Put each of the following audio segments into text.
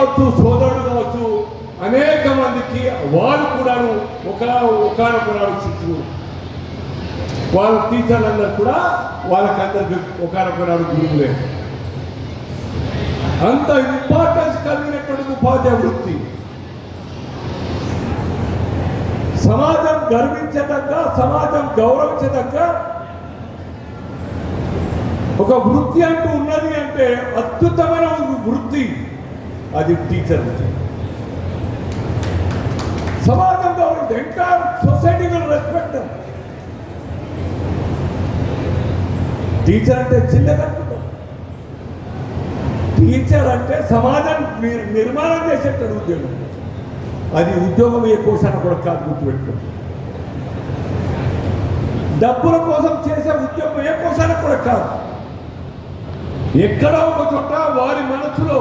కావచ్చు సోదరుడు కావచ్చు అనేక మందికి వారు కూడాను ఒక ఒకనొకనాడు శిష్యులు వాళ్ళ టీచర్లందరూ కూడా వాళ్ళకందరికి ఒకనొకనాడు గురువులే. అంత ఇంపార్టెన్స్ కలిగినటువంటి ఉపాధ్యాయ వృత్తి. సమాజం గర్వించదగ్గ సమాజం గౌరవించదగ్గ ఒక వృత్తి అంటూ ఉన్నది అంటే అద్భుతమైన వృత్తి. అది టీచర్ సమాజం గౌరవం entire society will respect teacher అంటే చిన్నదనుకుంటాం టీచర్ అంటే సమాజం నిర్- నిర్మాణం చేసేటువంటి ఉద్యోగం. అది ఉద్యోగం ఏ కోశాన కూడా కాదు గుర్తుపెట్టుకోండి డబ్బుల కోసం చేసే ఉద్యోగం ఏ కోసానికి కూడా కాదు. ఎక్కడో ఒక చోట వారి మనసులో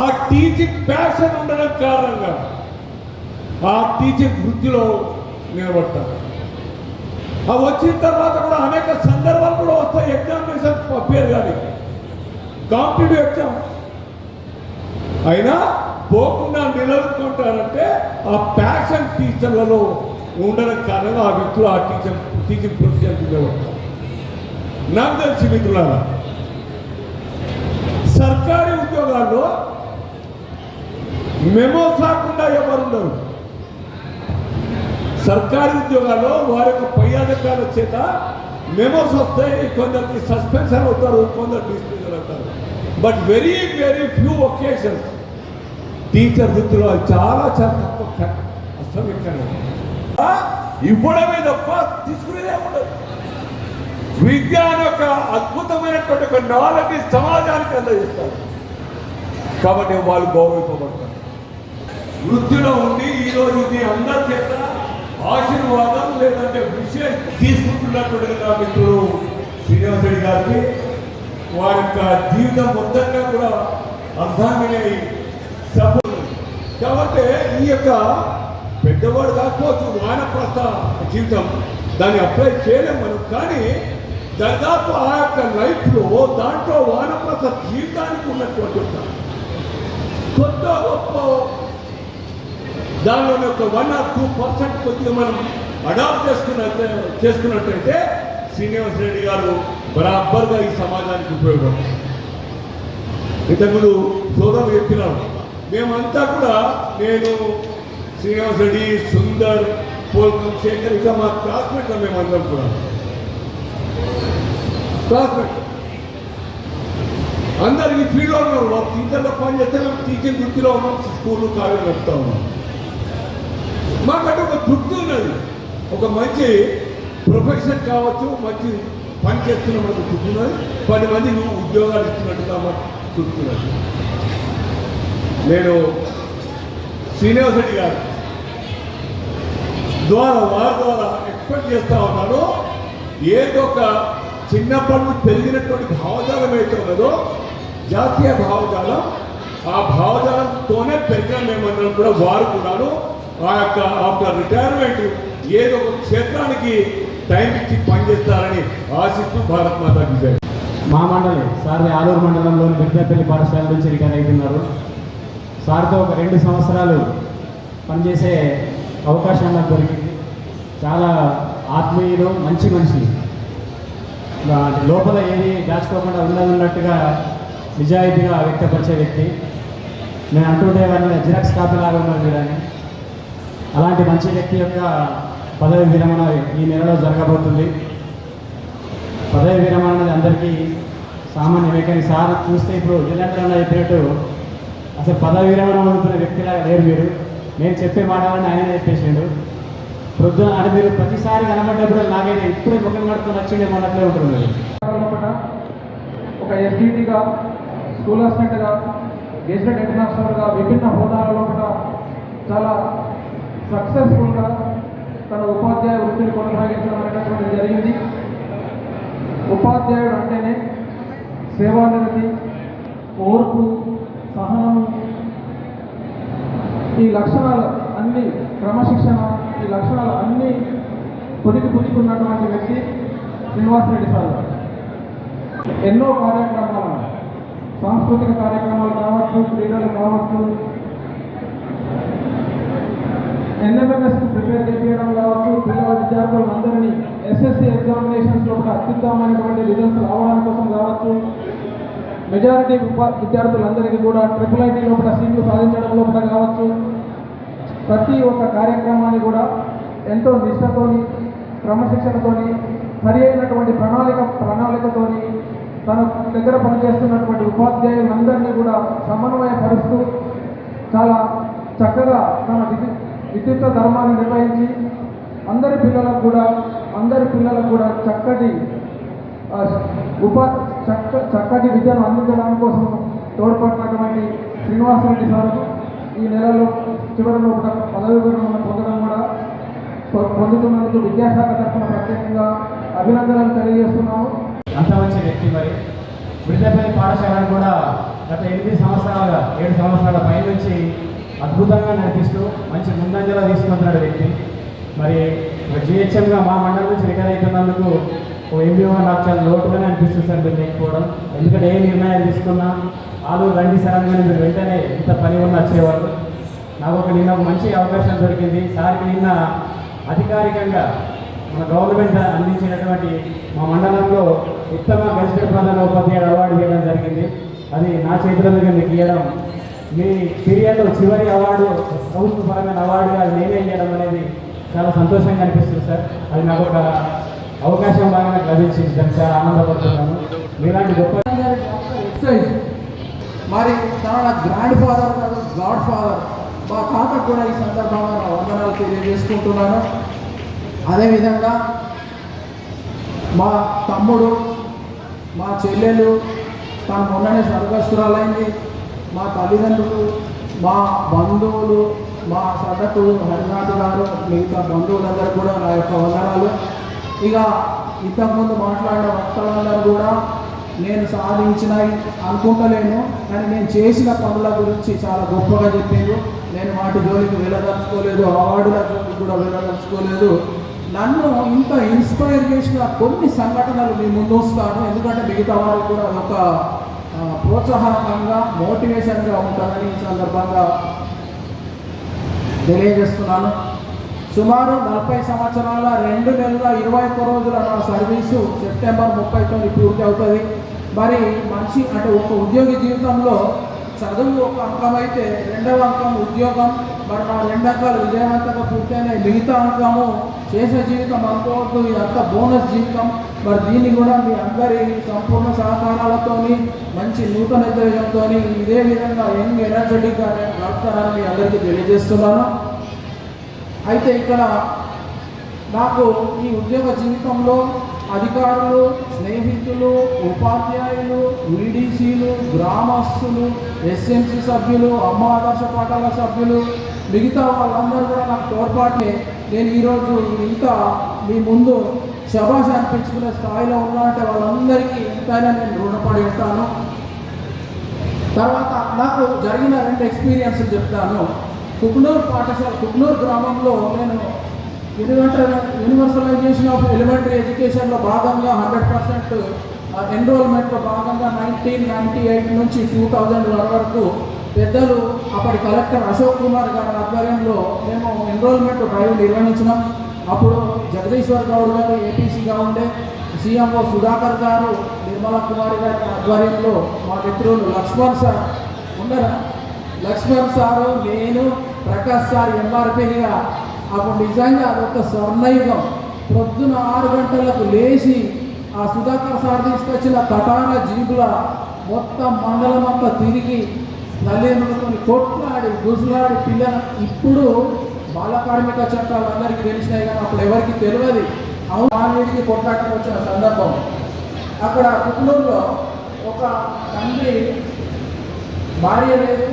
ఆ టీచింగ్ ప్యాషన్ ఉండడం కారణంగా ఆ టీచింగ్ వృత్తిలో నిలబడతారు ఆ వచ్చిన తర్వాత కూడా అనేక సందర్భాలు కూడా వస్తాయి. ఎగ్జామినేషన్ పేరు కానీ. Competitive exam. అయినా పోకుండా నిలబడుకుంటారంటే ఆ ప్యాషన్ టీచర్లలో ఉండడం కారణంగా ఆ వ్యక్తులు ఆ టీచర్ టీచింగ్ ప్రొఫెషన్ నిలబడతారు నాకు తెలిసి మిత్రులారా సర్కారీ ఉద్యోగాల్లో మెమోస్ రాకుండా ఎవరుండరు. సర్కారీ ఉద్యోగాల్లో వారి యొక్క పై అధికారుల చేత మెమోస్ వస్తాయి కొందరికి సస్పెన్షన్ అవుతారు కొందరు డిస్మిస్ అవుతారు. But very very few occasions teacher వృత్తిలో చాలా చాలా తక్కువ క- అసలు ఇక్కడ ఇవ్వడమే తప్ప తీసుకునేదే ఉండదు. విద్య అనే ఒక అద్భుతమైనటువంటి ఒక నాలెడ్జ్ సమాజానికి అందజేస్తారు. కాబట్టి వాళ్ళు గౌరవింపబడతారు. వృద్ధిలో ఉండి ఈరోజు ఇది అందరి చేత ఆశీర్వాదం లేదంటే విశేష తీసుకుంటున్నటువంటి నా మిత్రుడు శ్రీనివాసుడి గారికి. వారి యొక్క జీవితం మొత్తంగా కూడా అర్థాన్ని సభ కాబట్టి ఈ యొక్క పెద్దవాడు కాకపోవచ్చు వానప్రస్థ జీవితం దాన్ని అప్లై చేయలేం మనం. కానీ దాదాపు ఆ యొక్క లైఫ్లో దాంట్లో వానప్రస్థ జీవితానికి ఉన్నటువంటి కొత్త గొప్ప దానిలో ఒక వన్ ఆర్ టూ పర్సెంట్ కొద్దిగా మనం అడాప్ట్ చేసుకున్నట్టు చేసుకున్నట్టయితే శ్రీనివాస్ రెడ్డి గారు బరాబర్గా ఈ సమాజానికి ఉపయోగం. ఇంతకుముందు సోదరు చెప్పినారు. మేమంతా కూడా నేను శ్రీనివాస్ రెడ్డి సుందర్ పోల్కం శేఖర్ ఇంకా మా క్లాస్మేట్ మేమందరం కూడా. క్లాస్మేట్ అందరికి ఫీల్డ్లో ఉన్నారు వాళ్ళు టీచర్లో పని చేస్తే మేము టీచింగ్ వృత్తిలో ఉన్నాం స్కూల్ కాలేజ్ నడుపుతా ఉన్నాం. మాకంటే ఒక తృప్తి ఉన్నది. ఒక మంచి ప్రొఫెషన్ కావచ్చు మంచి పని చేస్తున్న మనకు తృప్తి ఉన్నది. పది మంది నువ్వు ఉద్యోగాలు ఇస్తున్నట్టుగా మాకు తృప్తి ఉన్నది. నేను శ్రీనివాస్ రెడ్డి గారు ద్వారా వారి ద్వారా ఎక్స్పెక్ట్ చేస్తా ఉన్నాను. ఏదో ఒక చిన్నప్పటి నుంచి పెరిగినటువంటి భావజాలం ఏదైతే ఉన్నదో జాతీయ భావజాలం ఆ భావజాలంతోనే పెరిగిన మేమన్నాను కూడా వారు కూడాను ఆ యొక్క ఆఫ్టర్ రిటైర్మెంట్ ఏదో ఒక క్షేత్రానికి టైం ఇచ్చి పనిచేస్తారని ఆశిస్తూ భారత్ మాతా విజయ్ మా మండలి సార్ ఆలూరు మండలంలోని పెద్దపల్లి పాఠశాల నుంచి రిటైర్ అవుతున్నారు సార్తో ఒక రెండు సంవత్సరాలు పనిచేసే అవకాశం నాకు దొరికింది. చాలా ఆత్మీయులు మంచి మనిషి లోపల ఏది దాచుకోకుండా ఉండాలన్నట్టుగా నిజాయితీగా వ్యక్తపరిచే వ్యక్తి. నేను అంటుంటే వాడిని జిరాక్స్ కాపీ లాగా ఉన్నారు వీరని అలాంటి మంచి వ్యక్తి యొక్క పదవి విరమణ ఈ నెలలో జరగబోతుంది. పదవి విరమణ అనేది అందరికీ సామాన్యమే కానీ సార్ చూస్తే ఇప్పుడు జిల్లాంధ్ర చెప్పినట్టు అసలు పదవి విరమణ అందుతున్న వ్యక్తిలాగా లేరు మీరు. నేను చెప్పే మాటలని ఆయన చెప్పేసిండు. ప్రొద్దున అంటే మీరు ప్రతిసారి కనబడ్డప్పుడు నాకైతే ఇప్పుడే ముఖం కడుపుకొని వచ్చిండేమో అన్నట్లే ఉంటుంది ఒక ఎస్డీటీగా స్కూల్ అసిస్టెంట్గా గెస్టెడ్ ఇంటర్నేషనల్గా విభిన్న హోదాల లోపల చాలా సక్సెస్ఫుల్గా తన ఉపాధ్యాయ వృత్తిని కొనసాగించడం అనేటటువంటిది జరిగింది. ఉపాధ్యాయుడు అంటేనే సేవానిరతి ఓర్పు సహనం ఈ లక్షణాలు అన్ని క్రమశిక్షణ ఈ లక్షణాలు అన్ని పొదిగి పుచ్చుకున్నటువంటి వ్యక్తి శ్రీనివాసరెడ్డి సార్. ఎన్నో కార్యక్రమాలు సాంస్కృతిక కార్యక్రమాలు కావచ్చు క్రీడలు కావచ్చు ఎన్ఎంఎంఎస్ ప్రిపేర్ చేయడం కావచ్చు పిల్లల విద్యార్థులందరినీ ఎస్ఎస్సి ఎగ్జామినేషన్స్లో కూడా అత్యుత్తమైనటువంటి రిజల్ట్స్ రావడం కోసం కావచ్చు. మెజారిటీ విద్యార్థులందరికీ కూడా ట్రిపుల్ ఐటీ లోపల సీట్లు సాధించడం లోపల కావచ్చు. ప్రతి ఒక్క కార్యక్రమాన్ని కూడా ఎంతో నిష్టతోని క్రమశిక్షణతోని సరి అయినటువంటి ప్రణాళిక ప్రణాళికతోని తన దగ్గర పనిచేస్తున్నటువంటి ఉపాధ్యాయులందరినీ కూడా సమన్వయపరుస్తూ చాలా చక్కగా తన విద్యు విద్యుత్ ధర్మాన్ని నిర్వహించి అందరి పిల్లలకు కూడా అందరి పిల్లలకు కూడా చక్కటి ఉప ఉపా చక్క చక్కటి విద్యను అందించడం కోసం తోడ్పడినటువంటి శ్రీనివాసరెడ్డి సార్ ఈ నెలలో చివరిలో ఒక పదవి విరమణ పొందడం కూడా పొందుతున్నందుకు విద్యాశాఖ తరఫున ప్రత్యేకంగా అభినందనలు తెలియజేస్తున్నాము. అంత మంచి వ్యక్తి మరి. వృద్ధపల్లి పాఠశాలను కూడా గత ఎనిమిది సంవత్సరాలుగా ఏడు సంవత్సరాల పై నుంచి అద్భుతంగా నడిపిస్తూ మంచి ముందంజలో తీసుకుంటున్నాడు వ్యక్తి. మరి జిహెచ్ఎంగా మా మండలం నుంచి రిటైర్ అవుతున్నందుకు ఓ ఎంబీఓ నాకు చాలా లోటుగానే అనిపిస్తుంది సార్ మీరు లేకపోవడం ఎందుకంటే ఏ నిర్ణయాలు తీసుకున్నా ఆలు రండి సార్ అని మీరు వెంటనే ఇంత పని ఉన్న వచ్చేవాళ్ళు. నాకు ఒక నిన్న ఒక మంచి అవకాశం దొరికింది. సార్కి నిన్న అధికారికంగా మన గవర్నమెంట్ అందించినటువంటి మా మండలంలో ఉత్తమ గెజిటెడ్ ప్రధాన ఉపాధ్యాయుడు అవార్డు ఇవ్వడం జరిగింది. అది నా చేతుల మీద మీకు ఇవ్వడం మీ పీరియడ్లో చివరి అవార్డు ప్రభుత్వ పరమైన అవార్డుగా అది నేనే ఇవ్వడం అనేది చాలా సంతోషంగా అనిపిస్తుంది సార్. అది నాకు ఒక అవకాశం బాగా నాకు లభించింది. దానికి చాలా ఆనందపడుతున్నాను. మీలాంటి గొప్ప మరి తన గ్రాండ్ ఫాదర్ కాదు గాడ్ ఫాదర్. మా తాత కూడా ఈ సందర్భంగా నా వందనాలు తెలియజేసుకుంటున్నాను. అదేవిధంగా మా తమ్ముడు మా చెల్లెలు తను మొన్ననే స్వర్గస్థురాలైంది. మా తల్లిదండ్రులు మా బంధువులు మా సదకులు హరినాథ్ గారు మిగతా బంధువులందరూ కూడా నా యొక్క వందనాలు. ఇక ఇంతకుముందు మాట్లాడిన వక్తలందరూ కూడా నేను సాధించిన అనుకుంటలేను కానీ నేను చేసిన పనుల గురించి చాలా గొప్పగా చెప్పాను నేను వాటి జోలికి వెళ్ళదలుచుకోలేదు అవార్డుల జోలికి కూడా వెళ్ళదలుచుకోలేదు. నన్ను ఇంత ఇన్స్పైర్ చేసిన కొన్ని సంఘటనలు మీ ముందు వస్తాను ఎందుకంటే మిగతా వారికి కూడా ఒక ప్రోత్సాహకంగా మోటివేషన్గా ఉంటుందని ఈ సందర్భంగా తెలియజేస్తున్నాను. సుమారు నలభై సంవత్సరాల రెండు నెలల ఇరవై ఒక్క రోజుల నా సర్వీసు సెప్టెంబర్ ముప్పై తొమ్మిది పూర్తి అవుతుంది మరి మనిషి అంటే ఒక ఉద్యోగి జీవితంలో చదువు ఒక అంకం అయితే రెండవ అంకం ఉద్యోగం మరి నా రెండు అంకాలు విజయవంతంగా పూర్తయినాయి. మిగతా అంకము చేసే జీవితం అనుకోవద్దు ఇదంతా బోనస్ జీవితం. మరి దీన్ని కూడా మీ అందరి సంపూర్ణ సహకారాలతోని మంచి నూతన ఉద్యోగంతో ఇదే విధంగా యంగ్ ఎనర్జెటిక్గా నేను గడుపుతానని మీ అందరికీ తెలియజేస్తున్నాను. అయితే ఇక్కడ నాకు ఈ ఉద్యోగ జీవితంలో అధికారులు స్నేహితులు ఉపాధ్యాయులు వీడీసీలు గ్రామస్తులు ఎస్ఎంసీ సభ్యులు అమ్మ ఆదర్శ పాఠాల సభ్యులు మిగతా వాళ్ళందరూ కూడా నాకు తోడ్పాటే. నేను ఈరోజు ఇంత మీ ముందు శబాష్ అనిపించుకునే స్థాయిలో ఉన్నా అంటే వాళ్ళందరికీ ఎంతైనా నేను రుణపడి ఉంటాను. తర్వాత నాకు జరిగిన రెండు ఎక్స్పీరియన్స్ చెప్తాను. కుక్నూర్ పాఠశాల కుక్నూర్ గ్రామంలో నేను ఎందుకంటే యూనివర్సలైజేషన్ ఆఫ్ ఎలిమెంటరీ ఎడ్యుకేషన్లో భాగంగా హండ్రెడ్ పర్సెంట్ ఎన్రోల్మెంట్లో భాగంగా నైన్టీన్ నైంటీ ఎయిట్ నుంచి టూ థౌజండ్ వరకు పెద్దలు అప్పటి కలెక్టర్ అశోక్ కుమార్ గారి ఆధ్వర్యంలో మేము ఎన్రోల్మెంట్ డ్రైవ్ నిర్వహించినాం. అప్పుడు జగదీశ్వర్ గౌడ్ గారు ఏపీసీగా ఉండే సీఎంఓ సుధాకర్ గారు నిర్మలా కుమారి గారి ఆధ్వర్యంలో మా మిత్రులు లక్ష్మణ్ సార్ ఉండరా? లక్ష్మణ్ సారు నేను ప్రకాష్ సార్ ఎంఆర్పీగా అప్పుడు నిజంగా అదొక స్వర్ణయుగం. ప్రొద్దున ఆరు గంటలకు లేచి ఆ సుధాకర్ సార్ తీసుకొచ్చిన తటాన జీబుల మొత్తం మండలం అంతా తిరిగి తల్లిదండ్రులతో కొట్లాడి గుసులాడి పిల్లల ఇప్పుడు బాల కార్మిక చట్టాలు అందరికీ తెలిసినాయి కానీ అప్పుడు ఎవరికి తెలియదు. అవును మానవుడికి కొట్లాటకు వచ్చిన సందర్భం. అక్కడ కుటుంబంలో ఒక తండ్రి భార్య లేదు.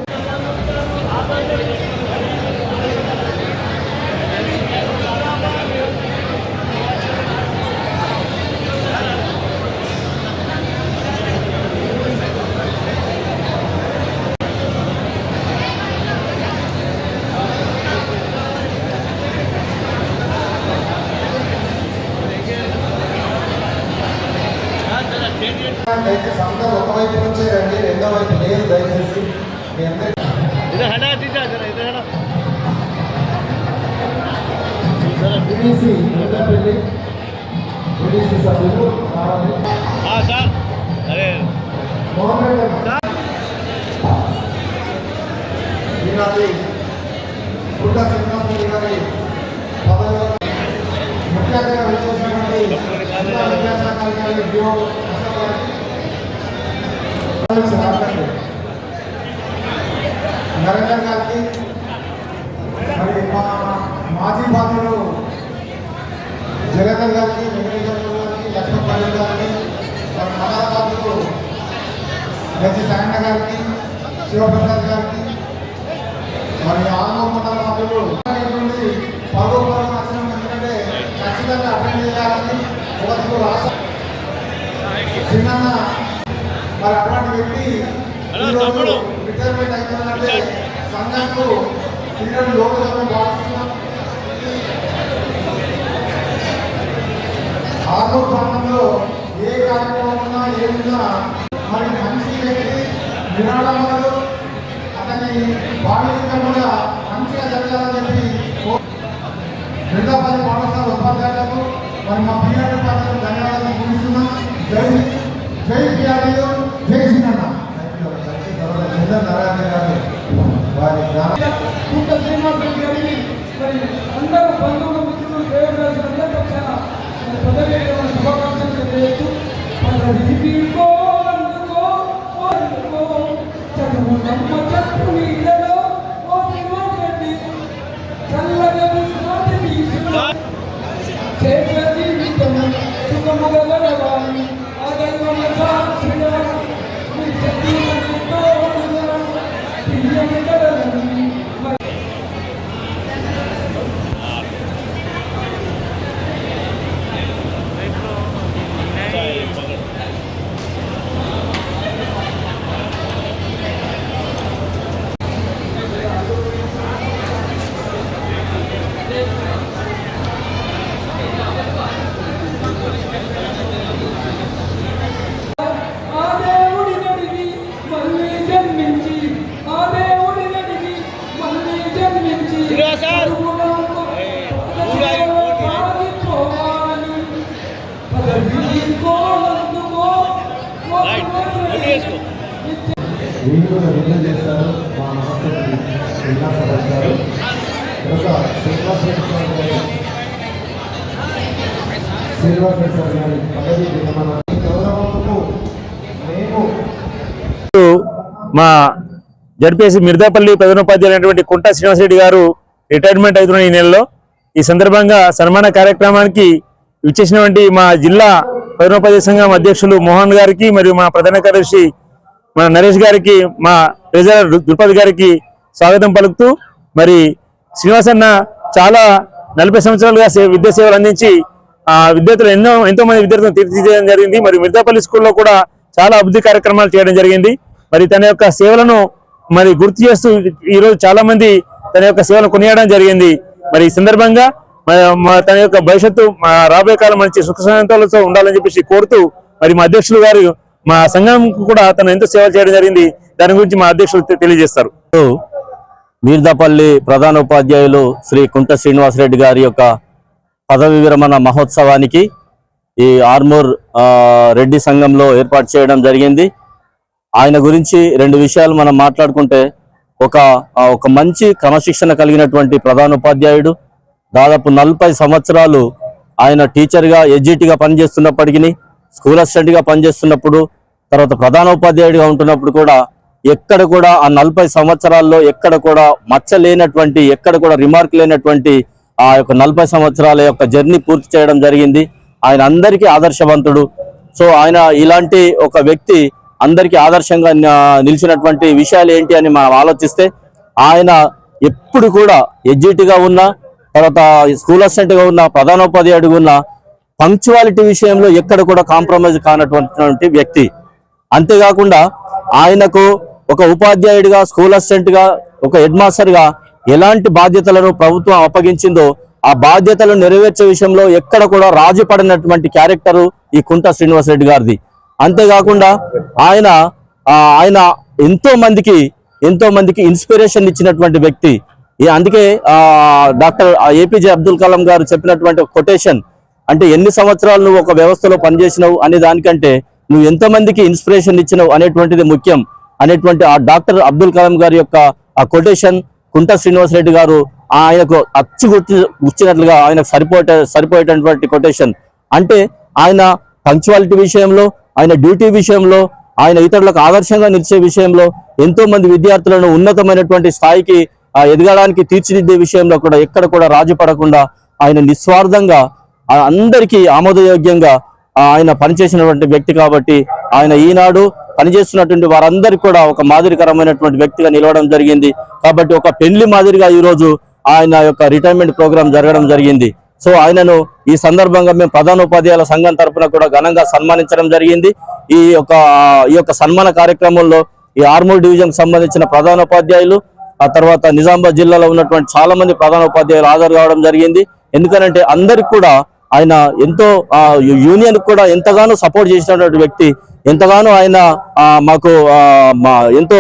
Amém. ఖచ్చితంగా అటెండ్ చేయాలని ఒకరికి రాష్ట్ర చిన్న మరి అటువంటి వ్యక్తి ఈరోజు రిటైర్మెంట్ అవుతుందంటే సంఘంకు తిరిగి లోకసభ భావిస్తున్నాం. ప్రాంతంలో ఏ కార్యక్రమం ఉన్నా ఏమున్నా మరి మంచి వ్యక్తి నిరాడంబరుడు అతని బాధ్యత కూడా మంచిగా జరగాలని చెప్పి రెండో పది ఉపాధ్యాయులకు మరి మా పిల్లల పాత్ర ధన్యవాదాలు ముగిస్తున్నా జై జై పిఆర్టీ జై శ్రీనన్న నారాయణ గారు గారు తర్వాత శ్రీనివాస గారు శ్రీనివాస గారి పదవి విరమణ గౌరవముకు మేము మా జడ్పీఎస్సీ మిర్దాపల్లి ప్రధానోపాధ్యాయులైనటువంటి కుంట శ్రీనివాసరెడ్డి గారు రిటైర్మెంట్ అవుతున్న ఈ నెలలో. ఈ సందర్భంగా సన్మాన కార్యక్రమానికి ఇచ్చేసినటువంటి మా జిల్లా ప్రధానోపాధ్యాయ సంఘం అధ్యక్షులు మోహన్ గారికి మరియు మా ప్రధాన కార్యదర్శి మన నరేష్ గారికి మా ట్రెజరర్ ద్రుపద్ గారికి స్వాగతం పలుకుతూ మరి శ్రీనివాస్ అన్న చాలా నలభై సంవత్సరాలుగా విద్యా సేవలు అందించి ఆ విద్యార్థులు ఎన్నో ఎంతో మంది విద్యార్థులను తీర్చిదిద్దడం జరిగింది. మరి మిర్దాపల్లి స్కూల్లో కూడా చాలా అభివృద్ధి కార్యక్రమాలు చేయడం జరిగింది. మరి తన యొక్క సేవలను మరి గుర్తు చేస్తూ ఈ రోజు చాలా మంది తన యొక్క సేవలు కొనియాడడం జరిగింది. మరి ఈ సందర్భంగా తన యొక్క భవిష్యత్తు మా రాబోయే కాలం మంచి సుఖ శాంతాలతో ఉండాలని చెప్పేసి కోరుతూ మరి మా అధ్యక్షులు గారు మా సంఘం కూడా తను ఎంతో సేవ చేయడం జరిగింది. దాని గురించి మా అధ్యక్షులు తెలియజేస్తారు. మీర్దపల్లి ప్రధాన ఉపాధ్యాయులు శ్రీ కుంట శ్రీనివాసరెడ్డి గారి యొక్క పదవి విరమణ మహోత్సవానికి ఈ ఆర్మూర్ రెడ్డి సంఘంలో ఏర్పాటు చేయడం జరిగింది. ఆయన గురించి రెండు విషయాలు మనం మాట్లాడుకుంటే ఒక ఒక మంచి క్రమశిక్షణ కలిగినటువంటి ప్రధాన ఉపాధ్యాయుడు దాదాపు నలభై సంవత్సరాలు ఆయన టీచర్గా ఎడ్జిటీగా పనిచేస్తున్నప్పటికీ స్కూల్ అసిస్టెంట్గా పనిచేస్తున్నప్పుడు తర్వాత ప్రధాన ఉపాధ్యాయుడిగా ఉంటున్నప్పుడు కూడా ఎక్కడ కూడా ఆ నలభై సంవత్సరాల్లో ఎక్కడ కూడా మచ్చ లేనటువంటి ఎక్కడ కూడా రిమార్క్ లేనటువంటి ఆ యొక్క నలభై సంవత్సరాల యొక్క జర్నీ పూర్తి చేయడం జరిగింది. ఆయన అందరికీ ఆదర్శవంతుడు. సో ఆయన ఇలాంటి ఒక వ్యక్తి అందరికీ ఆదర్శంగా నిలిచినటువంటి విషయాలు ఏంటి అని మనం ఆలోచిస్తే ఆయన ఎప్పుడు కూడా ఎడ్జిటీగా ఉన్న తర్వాత స్కూల్ అసిస్టెంట్గా ఉన్న ప్రధానోపాధ్యాయుడిగా ఉన్న పంక్చువాలిటీ విషయంలో ఎక్కడ కూడా కాంప్రమైజ్ కానటువంటి వ్యక్తి. అంతేకాకుండా ఆయనకు ఒక ఉపాధ్యాయుడిగా స్కూల్ అసిస్టెంట్గా ఒక హెడ్ మాస్టర్గా ఎలాంటి బాధ్యతలను ప్రభుత్వం అప్పగించిందో ఆ బాధ్యతలు నెరవేర్చే విషయంలో ఎక్కడ కూడా రాజు పడినటువంటి క్యారెక్టర్ ఈ కుంట శ్రీనివాసరెడ్డి గారిది. అంతేకాకుండా ఆయన ఆయన ఎంతో మందికి ఎంతో మందికి ఇన్స్పిరేషన్ ఇచ్చినటువంటి వ్యక్తి. అందుకే డాక్టర్ ఏపీజే అబ్దుల్ కలాం గారు చెప్పినటువంటి కొటేషన్ అంటే ఎన్ని సంవత్సరాలు నువ్వు ఒక వ్యవస్థలో పనిచేసినావు అనే దానికంటే నువ్వు ఎంతమందికి ఇన్స్పిరేషన్ ఇచ్చినావు అనేటువంటిది ముఖ్యం. అనేటువంటి ఆ డాక్టర్ అబ్దుల్ కలాం గారి యొక్క ఆ కొటేషన్ కుంట శ్రీనివాస్ రెడ్డి గారు ఆయనకు అచ్చు గుర్తి గుర్చినట్లుగా ఆయనకు సరిపోయే సరిపోయేటటువంటి కొటేషన్. అంటే ఆయన పంక్చువాలిటీ విషయంలో ఆయన డ్యూటీ విషయంలో ఆయన ఇతరులకు ఆదర్శంగా నిలిచే విషయంలో ఎంతో మంది విద్యార్థులను ఉన్నతమైనటువంటి స్థాయికి ఎదగడానికి తీర్చిదిద్దే విషయంలో కూడా ఎక్కడ కూడా రాజు పడకుండా ఆయన నిస్వార్థంగా అందరికీ ఆమోదయోగ్యంగా ఆయన పనిచేసినటువంటి వ్యక్తి కాబట్టి ఆయన ఈనాడు పనిచేస్తున్నటువంటి వారందరికీ కూడా ఒక మాదిరికరమైనటువంటి వ్యక్తిగా నిలవడం జరిగింది. కాబట్టి ఒక పెళ్ళి మాదిరిగా ఈ రోజు ఆయన యొక్క రిటైర్మెంట్ ప్రోగ్రాం జరగడం జరిగింది. సో ఆయనను ఈ సందర్భంగా మేము ప్రధానోపాధ్యాయుల సంఘం తరఫున కూడా ఘనంగా సన్మానించడం జరిగింది. ఈ యొక్క ఈ యొక్క సన్మాన కార్యక్రమంలో ఈ ఆర్మూర్ డివిజన్ సంబంధించిన ప్రధానోపాధ్యాయులు ఆ తర్వాత నిజామాబాద్ జిల్లాలో ఉన్నటువంటి చాలా మంది ప్రధానోపాధ్యాయులు హాజరు కావడం జరిగింది. ఎందుకనంటే అందరికి కూడా ఆయన ఎంతో యూనియన్ కూడా ఎంతగానో సపోర్ట్ చేసినటువంటి వ్యక్తి ఎంతగానో ఆయన మాకు మా ఎంతో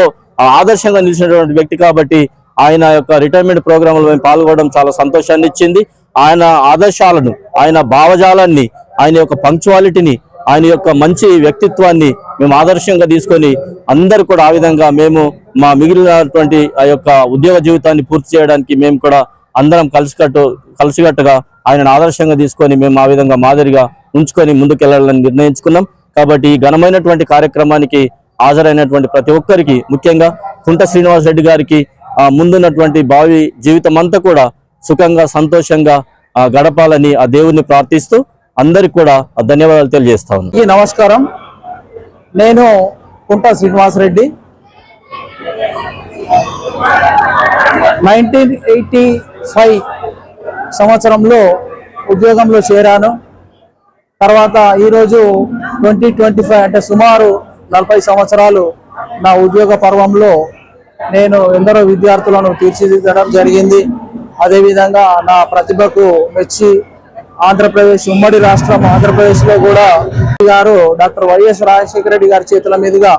ఆదర్శంగా నిలిచినటువంటి వ్యక్తి కాబట్టి ఆయన యొక్క రిటైర్మెంట్ ప్రోగ్రాంలో మేము పాల్గొనడం చాలా సంతోషాన్ని ఇచ్చింది. ఆయన ఆదర్శాలను ఆయన భావజాలాన్ని ఆయన యొక్క పంక్చువాలిటీని ఆయన యొక్క మంచి వ్యక్తిత్వాన్ని మేము ఆదర్శంగా తీసుకొని అందరు కూడా ఆ విధంగా మేము మా మిగిలినటువంటి ఆ యొక్క ఉద్యోగ జీవితాన్ని పూర్తి చేయడానికి మేము కూడా అందరం కలిసికట్టు కలిసికట్టుగా ఆయనను ఆదర్శంగా తీసుకొని మేము ఆ విధంగా మాదిరిగా ఉంచుకొని ముందుకెళ్ళాలని నిర్ణయించుకున్నాం. కాబట్టి ఈ ఘనమైనటువంటి కార్యక్రమానికి హాజరైనటువంటి ప్రతి ఒక్కరికి ముఖ్యంగా కుంట శ్రీనివాస్ రెడ్డి గారికి ముందున్నటువంటి భావి జీవితం అంతా కూడా సుఖంగా సంతోషంగా గడపాలని ఆ దేవుణ్ణి ప్రార్థిస్తూ అందరికి కూడా ధన్యవాదాలు తెలియజేస్తా ఉన్నాను. ఈ నమస్కారం. నేను Kunta Srinivasareddy nineteen eighty five సంవత్సరంలో ఉద్యోగంలో చేరాను. తర్వాత ఈరోజు ట్వంటీ ట్వంటీ ఫైవ్ అంటే సుమారు నలభై సంవత్సరాలు నా ఉద్యోగ పర్వంలో నేను ఎందరో విద్యార్థులను తీర్చిదిద్దడం జరిగింది. అదేవిధంగా నా ప్రతిభకు మెచ్చి ఆంధ్రప్రదేశ్ ఉమ్మడి రాష్ట్రం ఆంధ్రప్రదేశ్లో కూడా గారు డాక్టర్ వైఎస్ రాజశేఖర రెడ్డి గారి చేతుల మీదుగా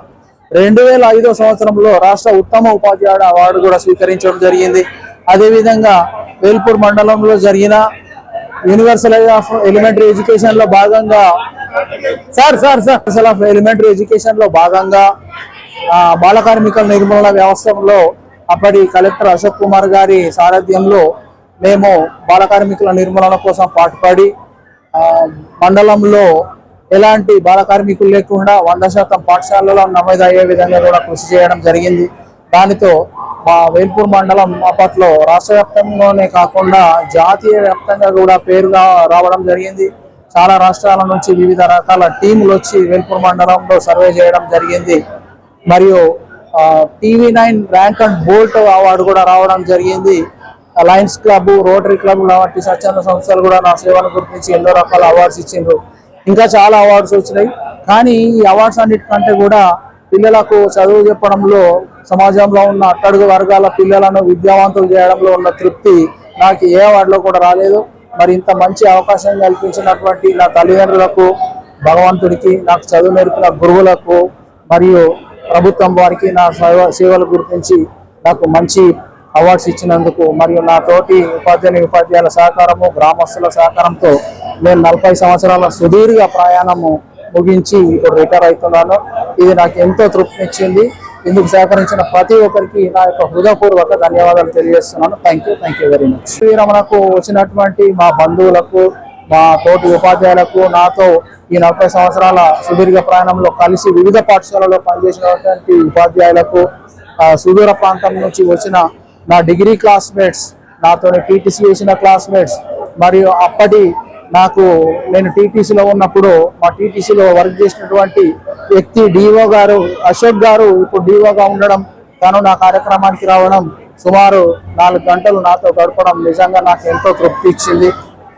రెండు వేల ఐదో సంవత్సరంలో రాష్ట్ర ఉత్తమ ఉపాధ్యాయుడు అవార్డు కూడా స్వీకరించడం జరిగింది. అదేవిధంగా వేల్పూర్ మండలంలో జరిగిన యూనివర్సల్ ఆఫ్ ఎలిమెంటరీ ఎడ్యుకేషన్లో భాగంగా సార్ సార్ సార్. అసలు ఆఫ్ ఎలిమెంటరీ ఎడ్యుకేషన్లో భాగంగా బాలకార్మికుల నిర్మూలన వ్యవస్థలో అప్పటి కలెక్టర్ అశోక్ కుమార్ గారి సారథ్యంలో మేము బాల కార్మికుల నిర్మూలన కోసం పాటుపడి మండలంలో ఎలాంటి బాల కార్మికులు లేకుండా వంద శాతం పాఠశాలలో నమోదు అయ్యే విధంగా కూడా కృషి చేయడం జరిగింది. దానితో మా వేల్పూర్ మండలం అప్పట్లో రాష్ట్ర వ్యాప్తంలోనే కాకుండా జాతీయ వ్యాప్తంగా కూడా పేరుగా రావడం జరిగింది. చాలా రాష్ట్రాల నుంచి వివిధ రకాల టీములు వచ్చి వేల్పూర్ మండలంలో సర్వే చేయడం జరిగింది. మరియు TV nine rank and bolt award కూడా రావడం జరిగింది. లయన్స్ క్లబ్ రోటరీ క్లబ్ వంటి స్వచ్ఛంద సంస్థలు కూడా నా సేవను గుర్తించి ఎన్నో రకాల అవార్డ్స్ ఇచ్చిండ్రు. ఇంకా చాలా అవార్డ్స్ వచ్చినాయి. కానీ ఈ అవార్డ్స్ అన్నిటికంటే కూడా పిల్లలకు చదువు చెప్పడంలో సమాజంలో ఉన్న అట్టడుగు వర్గాల పిల్లలను విద్యావంతులు చేయడంలో ఉన్న తృప్తి నాకు ఏ వాటిలో కూడా రాలేదు. మరి ఇంత మంచి అవకాశం కల్పించినటువంటి నా తల్లిదండ్రులకు భగవంతుడికి నాకు చదువు నేర్పిన గురువులకు మరియు ప్రభుత్వం వారికి నా సేవ సేవలు గుర్తించి నాకు మంచి అవార్డ్స్ ఇచ్చినందుకు మరియు నా తోటి ఉపాధ్యాయుని ఉపాధ్యాయుల సహకారము గ్రామస్తుల సహకారంతో నేను నలభై సంవత్సరాల సుదీర్ఘ ప్రయాణము ముగించి ఇప్పుడు రిటైర్ అవుతున్నాను. ఇది నాకు ఎంతో తృప్తినిచ్చింది ఇందుకు సహకరించిన ప్రతి ఒక్కరికి నా యొక్క హృదయపూర్వక ధన్యవాదాలు తెలియజేస్తున్నాను. Thank you thank you very much శ్రీరమణకు వచ్చినటువంటి మా బంధువులకు మా తోటి ఉపాధ్యాయులకు నాతో ఈ నలభై సంవత్సరాల సుదీర్ఘ ప్రయాణంలో కలిసి వివిధ పాఠశాలలో పనిచేసినటువంటి ఉపాధ్యాయులకు సుదూర ప్రాంతం నుంచి వచ్చిన నా డిగ్రీ క్లాస్మేట్స్ నాతో టీటీసీ చేసిన క్లాస్మేట్స్ మరియు అప్పటి నాకు నేను టీటీసీలో ఉన్నప్పుడు మా టీటీసీలో వర్క్ చేసినటువంటి వ్యక్తి డిఓ గారు అశోక్ గారు ఇప్పుడు డిఓగా ఉండడం తను నా కార్యక్రమానికి రావడం సుమారు నాలుగు గంటలు నాతో గడపడం నిజంగా నాకు ఎంతో తృప్తి ఇచ్చింది.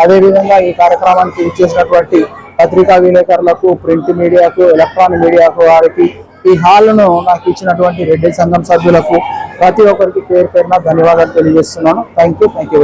అదేవిధంగా ఈ కార్యక్రమానికి ఇచ్చేసినటువంటి పత్రికా విలేకరులకు ప్రింట్ మీడియాకు ఎలక్ట్రానిక్ మీడియాకు వారికి ఈ హాల్ను నాకు ఇచ్చినటువంటి రెడ్డి సంఘం సభ్యులకు ప్రతి ఒక్కరికి పేరు పేరున ధన్యవాదాలు తెలియజేస్తున్నాను. Thank you thank you